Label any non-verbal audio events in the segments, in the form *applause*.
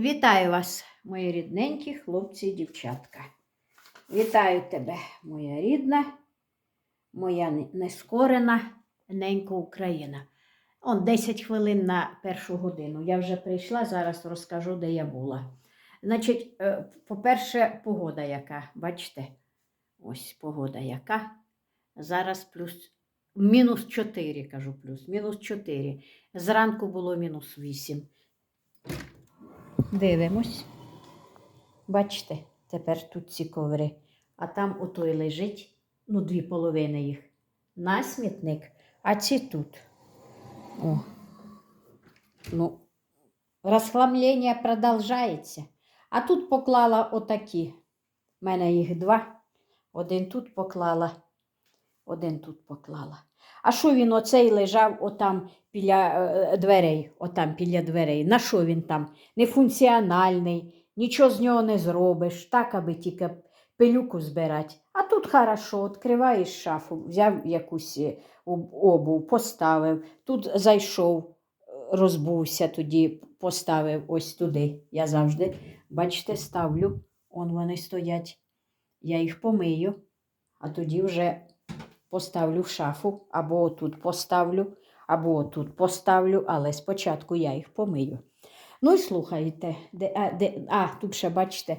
Вітаю вас, мої рідненькі хлопці і дівчатка. Вітаю тебе, моя рідна, моя нескорена ненька Україна. Он 10 хвилин на першу годину. Я вже прийшла, зараз розкажу, де я була. Значить, е, по-перше, погода яка, бачите? Ось погода яка. Зараз плюс мінус 4, кажу плюс, мінус 4. Зранку було мінус 8. Дивимось. Бачите, тепер тут ці коври. А там отой лежить, ну, дві половини їх. На смітник, а ці тут. О. Ну, розхламлення продовжується. А тут поклала отакі. У мене їх два. Один тут поклала, один тут поклала. А що він оцей лежав отам біля е, дверей, отам біля дверей? На що він там? Нефункціональний, нічого з нього не зробиш, так, аби тільки пилюку збирати. А тут хорошо, відкриваєш шафу, взяв якусь е, обув, поставив, тут зайшов, розбувся тоді, поставив ось туди. Я завжди, бачите, ставлю, он вони стоять. Я їх помию, а тоді вже поставлю в шафу, або отут поставлю, або отут поставлю, але спочатку я їх помию. Ну і слухайте, де, а, де, а, тут ще, бачите,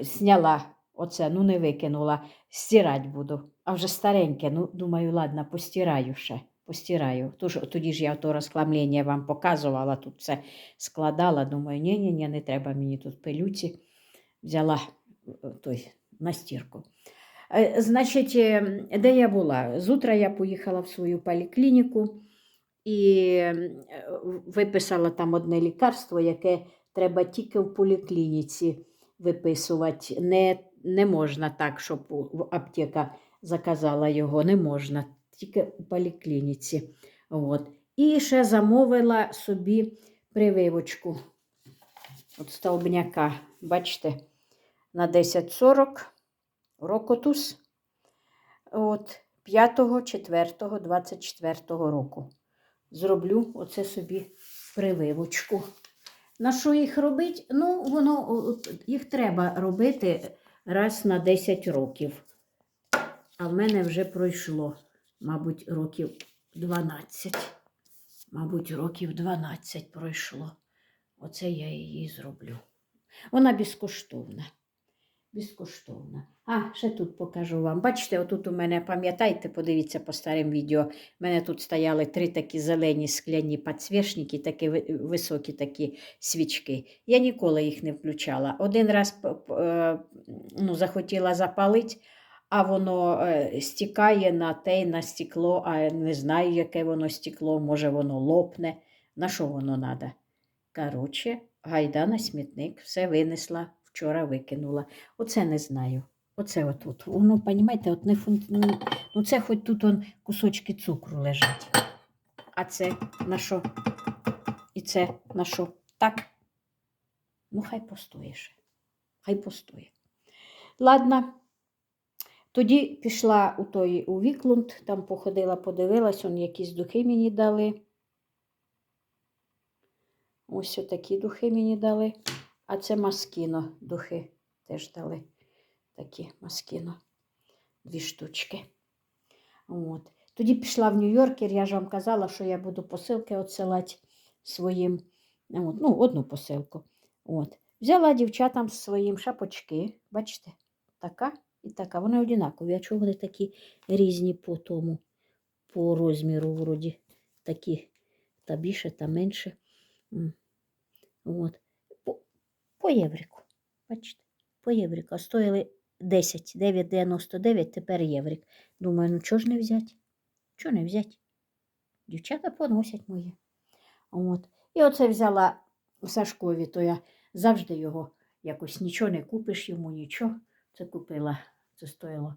зняла оце, ну не викинула, стирати буду. А вже стареньке, ну думаю, ладно, постираю ще. Постираю. Тож, тоді ж я то розкламлення вам показувала, тут все складала. Думаю, ні, ні, ні, не треба мені тут пилюці. Взяла е, той на стірку. Е, Значить, е, де я була? З утра я поїхала в свою поліклініку і е, виписала там одне лікарство, яке треба тільки в поліклініці виписувати. Не, не можна так, щоб аптека заказала його, не можна, тільки у поліклініці. От. І ще замовила собі прививочку от столбняка. Бачите, на 10.40 Рокотус от 5.4.24 року. Зроблю оце собі прививочку. На що їх робити? Ну, воно їх треба робити раз на 10 років. А в мене вже пройшло, мабуть, років 12. Мабуть, років 12 пройшло. Оце я її зроблю. Вона безкоштовна. Безкоштовна. А, ще тут покажу вам. Бачите, отут у мене, пам'ятаєте, подивіться по старим відео. У мене тут стояли три такі зелені скляні підсвічники, такі високі такі свічки. Я ніколи їх не включала. Один раз е, ну, захотіла запалити, а воно е, стікає на те, й на стекло, а не знаю, яке воно стекло, може воно лопне. На що воно треба? Коротше, гайда на смітник, все винесла, вчора викинула. Оце не знаю. Оце отут. Воно, розумієте, от не фун... ну, це хоч тут он кусочки цукру лежать. А це на що? І це на що? Так? Ну, хай постоє ще. Хай постоє. Ладно. Тоді пішла у той у Віклунд, там походила, подивилась, он якісь духи мені дали. Ось такі духи мені дали. А це маскіно духи теж дали. Такі маскіно. Дві штучки. От. Тоді пішла в Нью-Йоркер, я ж вам казала, що я буду посилки відсилати своїм. От, ну, одну посилку. От. Взяла дівчатам своїм шапочки. Бачите, така і така. Вони однакові. А чого вони такі різні по тому, по розміру, вроді, такі та більше, та менше. От. По, єврику. Бачите, по єврику. Стоїли 10, 9,99, тепер єврик. Думаю, ну чого ж не взяти? Чого не взяти? Дівчата поносять мої. От. І оце взяла Сашкові, то я завжди його якось нічого не купиш йому, нічого. Це купила, це стоїло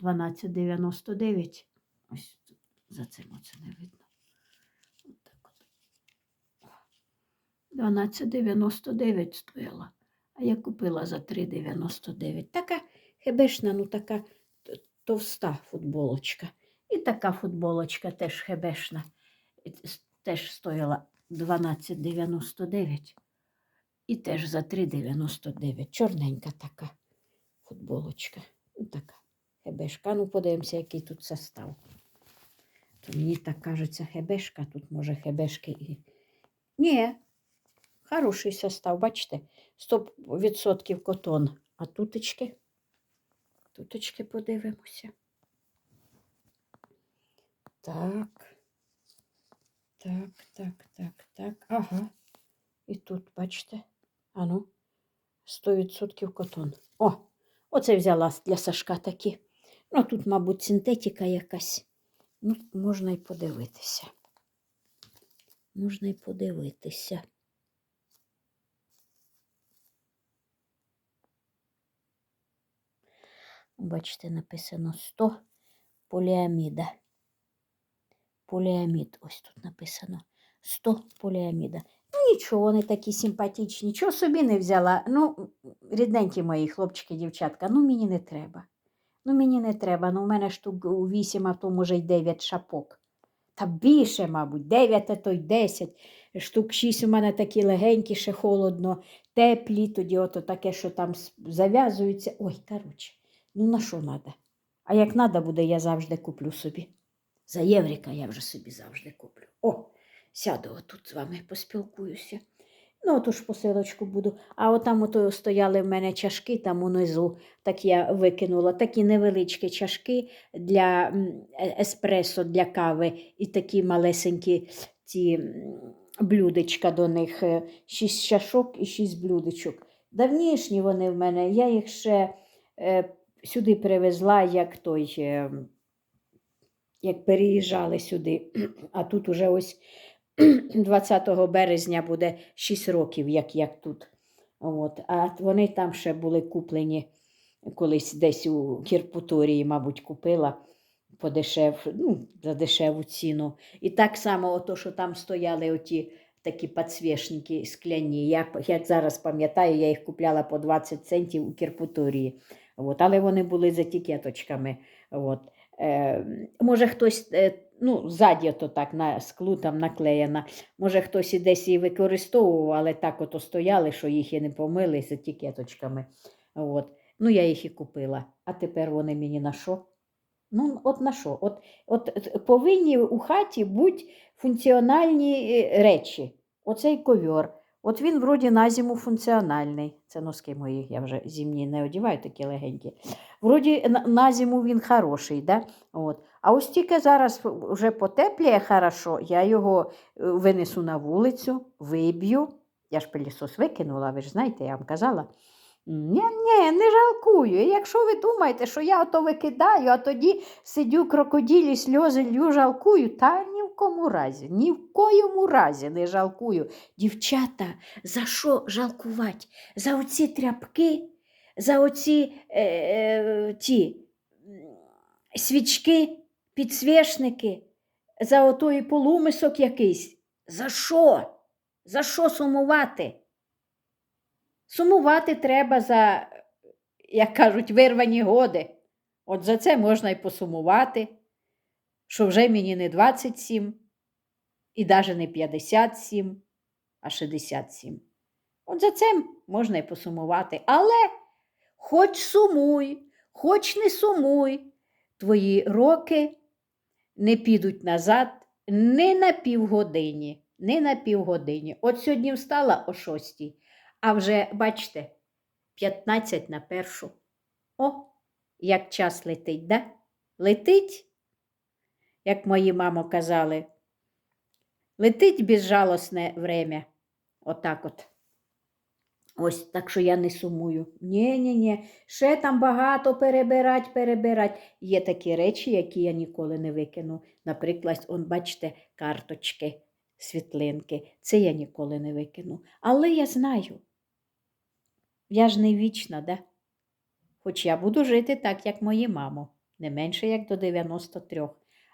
12,99. Ось за цим оце не видно. От так от. 12,99 стояла. А я купила за 3,99. Така хебешна, ну така товста футболочка. І така футболочка теж хебешна. Теж стояла 12,99. І теж за 3,99. Чорненька така футболочка. Ну, така хебешка. Ну, подивимося, який тут состав. То мені так кажеться, хебешка. Тут може хебешки і. Ні, хороший состав, бачите, 100% котон. А туточки? Туточки подивимося. Так. Так, так, так, так. Ага. І тут, бачите, ану, 100% котон. О, оце взяла для Сашка такі. Ну, тут, мабуть, синтетика якась. Ну, можна й подивитися. Можна й подивитися. Бачите, написано 100 поліаміда. Поліамід, ось тут написано 100 поліаміда. Ну, нічого, вони такі симпатичні. Чого собі не взяла? Ну, рідненькі мої хлопчики, дівчатка, ну мені не треба. Ну, мені не треба. Ну, у мене штук у 8, а то може й 9 шапок. Та більше, мабуть, 9, а то й 10. Штук 6 у мене такі легенькі, ще холодно, теплі, тоді ото таке, що там зав'язуються. Ой, коротше, ну на що треба? А як треба буде, я завжди куплю собі. За єврика я вже собі завжди куплю. О, сяду отут з вами поспілкуюся. Ну, отож посилочку буду. А отам ото стояли в мене чашки там унизу, так я викинула. Такі невеличкі чашки для е- еспресо, для кави і такі малесенькі ці блюдечка до них. е, Шість чашок і шість блюдечок. Давнішні вони в мене. Я їх ще е, сюди привезла, як той. Як переїжджали сюди, *clears throat* а тут уже ось *clears throat* 20 березня буде 6 років, як, як тут. От. А вони там ще були куплені колись десь у Кірпуторії, мабуть, купила по дешев, ну, за дешеву ціну. І так само, ото, що там стояли оті такі підсвічники скляні. Я, як зараз пам'ятаю, я їх купляла по 20 центів у Кірпуторії. От. Але вони були з етикеточками. От. Е, може, хтось, е, ну, ззаді то так на склу там наклеєна. Може, хтось і десь її використовував, але так ото стояли, що їх і не помили з етикеточками. От. Ну, я їх і купила. А тепер вони мені на що? Ну, от на що? От, от е, повинні у хаті бути функціональні е, речі. Оцей ковьор. От він вроді на зиму функціональний. Це носки мої, я вже зимні не одіваю, такі легенькі. Вроді на, зиму він хороший, да? От. А ось тільки зараз вже потепліє хорошо, я його е, винесу на вулицю, виб'ю. Я ж пилісос викинула, ви ж знаєте, я вам казала. Ні, ні, не жалкую. Якщо ви думаєте, що я ото викидаю, а тоді сидю крокоділі, сльози лью, жалкую, та ні в кому разі, ні в коєму разі не жалкую. Дівчата, за що жалкувати? За оці тряпки, за оці е, е, ті свічки, підсвічники, за отой полумисок якийсь. За що? За що сумувати? Сумувати треба за, як кажуть, вирвані годи. От за це можна й посумувати, що вже мені не 27, і навіть не 57, а 67. От за це можна й посумувати. Але хоч сумуй, хоч не сумуй, твої роки не підуть назад не на півгодині, не на півгодині. От сьогодні встала о шостій. А вже, бачите, 15 на першу. О, як час летить, да? Летить, як мої мамо казали, летить безжалосне время. Отак от. Ось так що я не сумую. Ні, ні, ні. Ще там багато перебирать, перебирать. Є такі речі, які я ніколи не викину. Наприклад, он, бачите, карточки, світлинки. Це я ніколи не викину. Але я знаю. Я ж не вічна, да? Хоч я буду жити так, як мої мамо, не менше як до 93.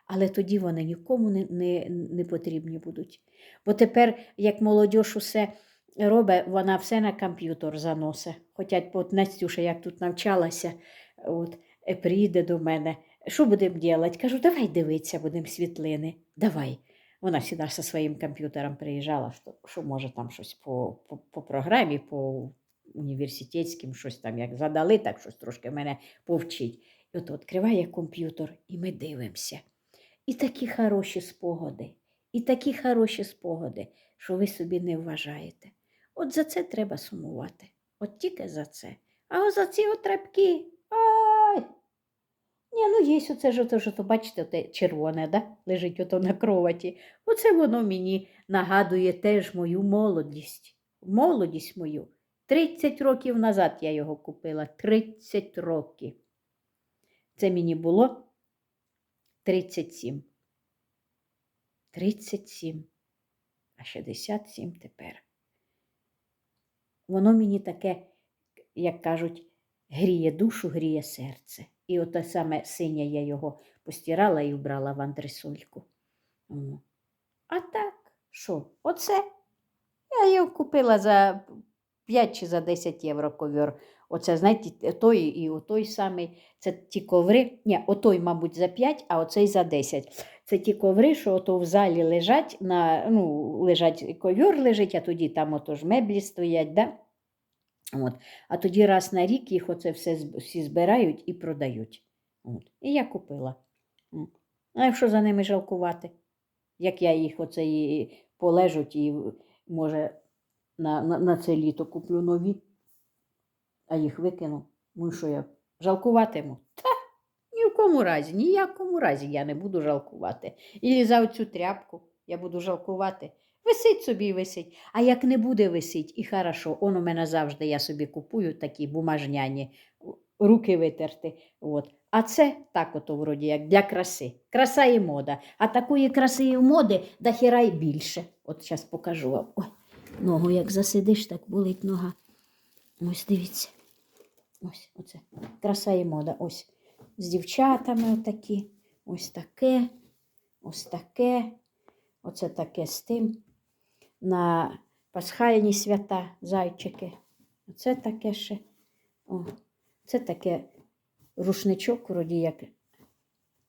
Але тоді вони нікому не, не, не потрібні будуть. Бо тепер, як молодь усе робить, вона все на комп'ютер заносить. Хоча от Настюша, як тут навчалася, от, е, приїде до мене. Що будемо робити? Кажу, давай дивитися, будемо світлини. Давай. Вона сюди зі своїм комп'ютером приїжджала, що, що може там щось по, по, по програмі, по університетським, щось там як задали, так щось трошки мене повчить. І от відкриває комп'ютер, і ми дивимося. І такі хороші спогади, і такі хороші спогади, що ви собі не вважаєте. От за це треба сумувати. От тільки за це. А за ці отрепки. Ай! Ні, ну є оце ж ото, що то, бачите, те червоне, да? лежить ото на кроваті. Оце воно мені нагадує теж мою молодість. Молодість мою. 30 років назад я його купила. 30 років. Це мені було 37. 37. А 67 тепер. Воно мені таке, як кажуть, гріє душу, гріє серце. І оте саме синє я його постирала і вбрала в антресольку. А так, що? Оце? Я його купила за 5 чи за 10 євро ковер. Оце, знаєте, той і отой самий. Це ті коври. Ні, отой, мабуть, за 5, а оцей за 10. Це ті коври, що ото в залі лежать, на, ну, лежать ковер лежить, а тоді там ото ж меблі стоять. Да? От. А тоді раз на рік їх оце все всі збирають і продають. От. І я купила. А якщо за ними жалкувати, як я їх оце і полежуть і може на, на, на це літо куплю нові, а їх викину. Ну що я жалкуватиму? Та ні в кому разі, ніякому разі я не буду жалкувати. І за оцю тряпку я буду жалкувати. Висить собі висить. А як не буде висить, і хорошо, он у мене завжди я собі купую такі бумажняні, руки витерти. От. А це так ото вроді як для краси. Краса і мода. А такої краси і моди да хіра й більше. От зараз покажу вам. Ой, ногу як засидиш, так болить нога. Ось дивіться. Ось оце. Краса і мода. Ось. З дівчатами отакі. Ось таке. Ось таке. Оце таке з тим. На пасхальні свята зайчики. Оце таке ще. О, це таке рушничок, вроді як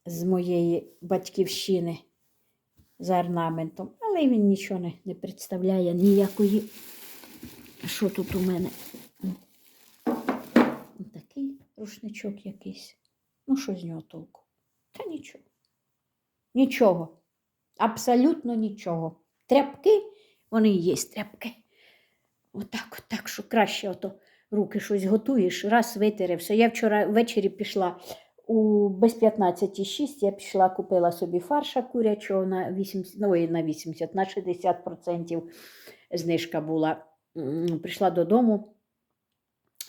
з моєї батьківщини з орнаментом. Але він нічого не, не представляє ніякої. Що тут у мене? Рушничок якийсь. Ну, що з нього толку? Та нічого. Нічого. Абсолютно нічого. Тряпки, вони і є тряпки. Отак, от, так, що краще ото руки щось готуєш, раз витере все. Я вчора ввечері пішла у без 15,6 я пішла, купила собі фарша курячого на 80, ну, на 80, на 60% знижка була. Прийшла додому,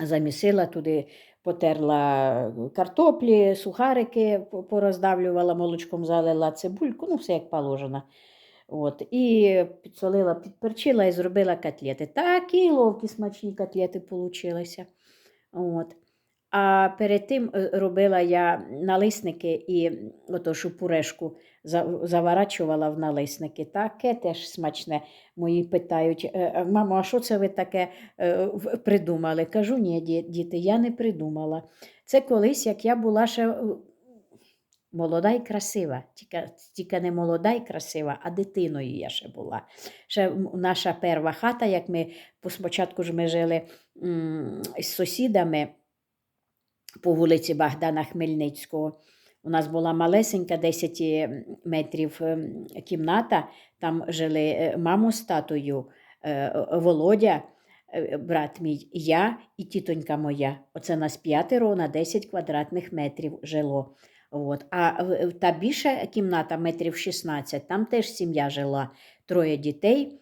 замісила туди, потерла картоплі, сухарики пороздавлювала, молочком залила цибульку, ну все як положено. От, і підсолила, підперчила і зробила котлети. Такі ловкі смачні котлети получилися. От. А перед тим е, робила я налисники і отошу пюрешку за- заворачувала в налисники. Таке теж смачне. Мої питають, «Е, е, мамо, а що це ви таке придумали? Кажу, ні, діти, я не придумала. Це колись, як я була ще молода і красива. Тільки, тільки не молода і красива, а дитиною я ще була. Ще наша перша хата, як ми спочатку ж ми жили з сусідами по вулиці Богдана Хмельницького. У нас була малесенька 10 метрів ем, кімната. Там жили е, мамо з татою, е, Володя, е, брат мій, я і тітонька моя. Оце нас п'ятеро на 10 квадратних метрів жило. От. А та більша кімната, метрів 16, там теж сім'я жила. Троє дітей,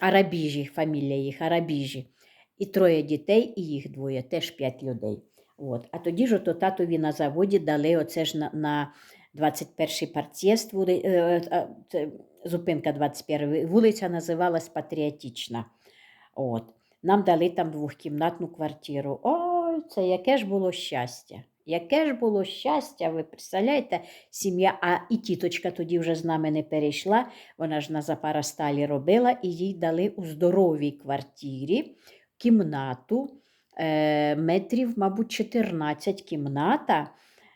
арабіжі, фамілія їх, арабіжі. І троє дітей, і їх двоє, теж п'ять людей. От. А тоді ж ото татові на заводі дали оце ж на, на 21-й партієст, е, е, зупинка 21 вулиця називалась Патріотична. От. Нам дали там двохкімнатну квартиру. Ой, це яке ж було щастя! Яке ж було щастя, ви представляєте, сім'я, а і тіточка тоді вже з нами не перейшла, вона ж на запарасталі робила, і їй дали у здоровій квартирі кімнату, метрів, мабуть, 14 кімната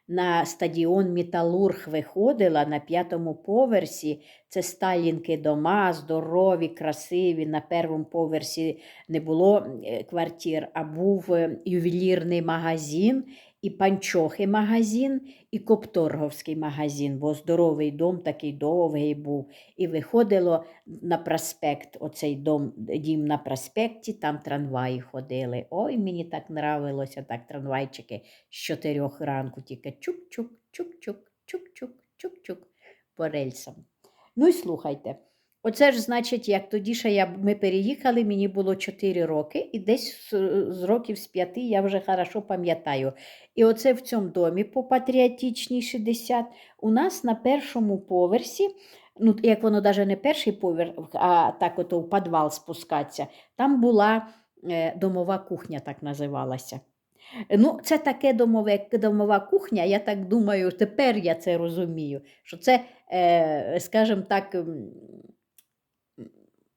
на стадіон Металург виходила на п'ятому поверсі. Це сталінки дома, здорові, красиві. На першому поверсі не було е, квартир, а був е, ювелірний магазин, і панчохи магазин, і копторговський магазин, бо здоровий дом такий довгий був. І виходило на проспект, оцей дом, дім на проспекті, там трамваї ходили. Ой, мені так нравилося, так трамвайчики з чотирьох ранку, тільки чук-чук, чук-чук, чук-чук, чук-чук по рельсам. Ну і слухайте. Оце ж, значить, як тоді ще я, ми переїхали, мені було 4 роки, і десь з, років з 5 я вже хорошо пам'ятаю. І оце в цьому домі по патріотичній 60 у нас на першому поверсі, ну, як воно навіть не перший поверх, а так ото в підвал спускатися, там була е, домова кухня, так називалася. Ну, це таке домове, домова кухня, я так думаю, тепер я це розумію, що це, е, скажімо так,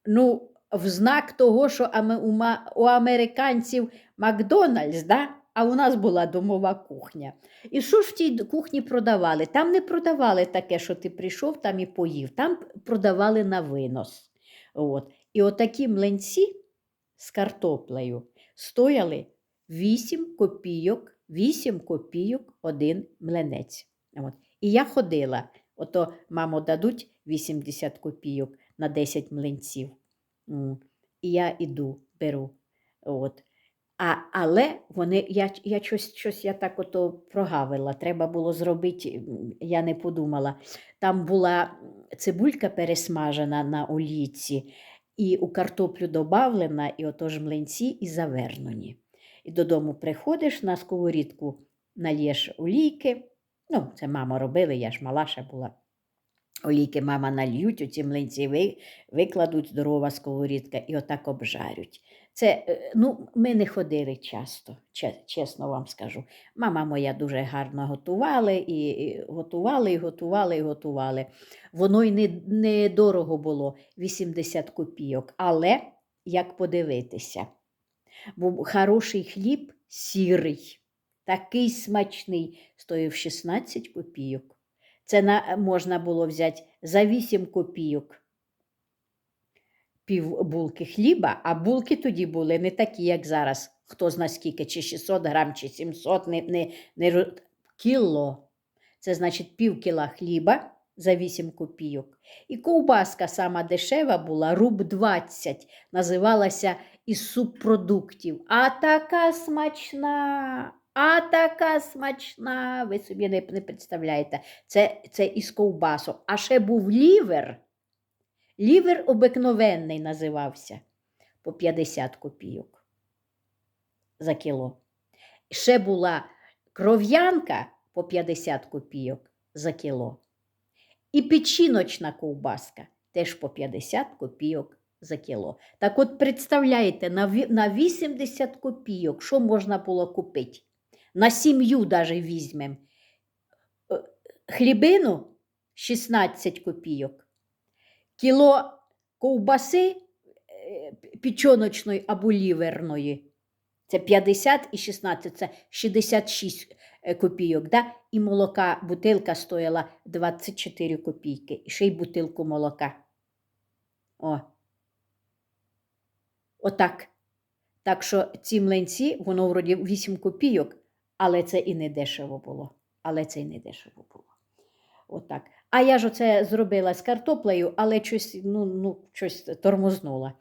ну, в знак того, що у, американців Макдональдс, да? а у нас була домова кухня. І що ж в тій кухні продавали? Там не продавали таке, що ти прийшов там і поїв. Там продавали на винос. От. І отакі млинці з картоплею стояли 8 копійок, 8 копійок один млинець. От. І я ходила, ото, мамо, дадуть 80 копійок на 10 млинців. І я іду, беру. От. А, але вони, я, я щось, щось я так ото прогавила. Треба було зробити, я не подумала. Там була цибулька пересмажена на олійці, і у картоплю добавлена, і отож млинці і завернені. І додому приходиш на сковорідку, налєш олійки. Ну, це мама робила, я ж мала ще була. Олійки мама нальють, оці млинці викладуть, здорова сковорідка, і отак обжарють. Це, е, ну, ми не ходили часто, чесно вам скажу. Мама моя дуже гарно готували, і, і готували, і готували, і готували. Воно й не, не дорого було 80 копійок, але як подивитися, бо хороший хліб сірий, такий смачний, стоїв 16 копійок. Це на, можна було взяти за 8 копійок пів булки хліба, а булки тоді були не такі, як зараз. Хто зна скільки, чи 600 грам, чи 700, не, не, не, кіло. Це значить пів кіла хліба за 8 копійок. І ковбаска сама дешева була, руб 20, називалася із субпродуктів. А така смачна, а така смачна. Ви собі не, не представляєте. Це, це із ковбасок. А ще був лівер. Лівер обикновенний називався по 50 копійок за кіло. Ще була кров'янка по 50 копійок за кіло. І печіночна ковбаска теж по 50 копійок за кіло. Так от представляєте, на на 80 копійок що можна було купити? На сім'ю навіть візьмемо. Е, Хлібину 16 копійок кіло ковбаси е, печоночної або ліверної. Це 50 і 16, це 66 е, копійок. Да? І молока, бутилка стояла 24 копійки. І ще й бутилку молока. О. Отак. Так що ці млинці, воно вроді 8 копійок, але це і не дешево було. Але це і не дешево було. Отак. А я ж оце зробила з картоплею, але щось, ну, ну, щось тормознула.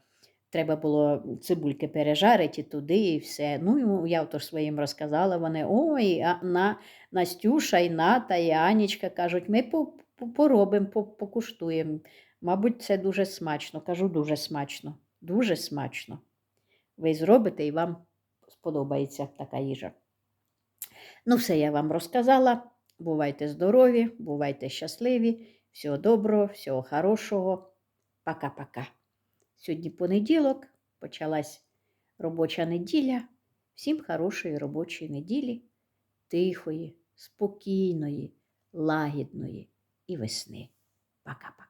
Треба було цибульки пережарити туди і все. Ну, я то своїм розказала. Вони ой, на, Настюша, і Ната, і Анічка кажуть, ми по, по, поробимо, покуштуємо. Мабуть, це дуже смачно. Кажу, дуже смачно. Дуже смачно. Ви зробите і вам сподобається така їжа. Ну, все я вам розказала. Бувайте здорові, бувайте щасливі. Всього доброго, всього хорошого. Пока-пока. Сьогодні понеділок, почалась робоча неділя. Всім хорошої робочої неділі, тихої, спокійної, лагідної і весни. Пока-пока.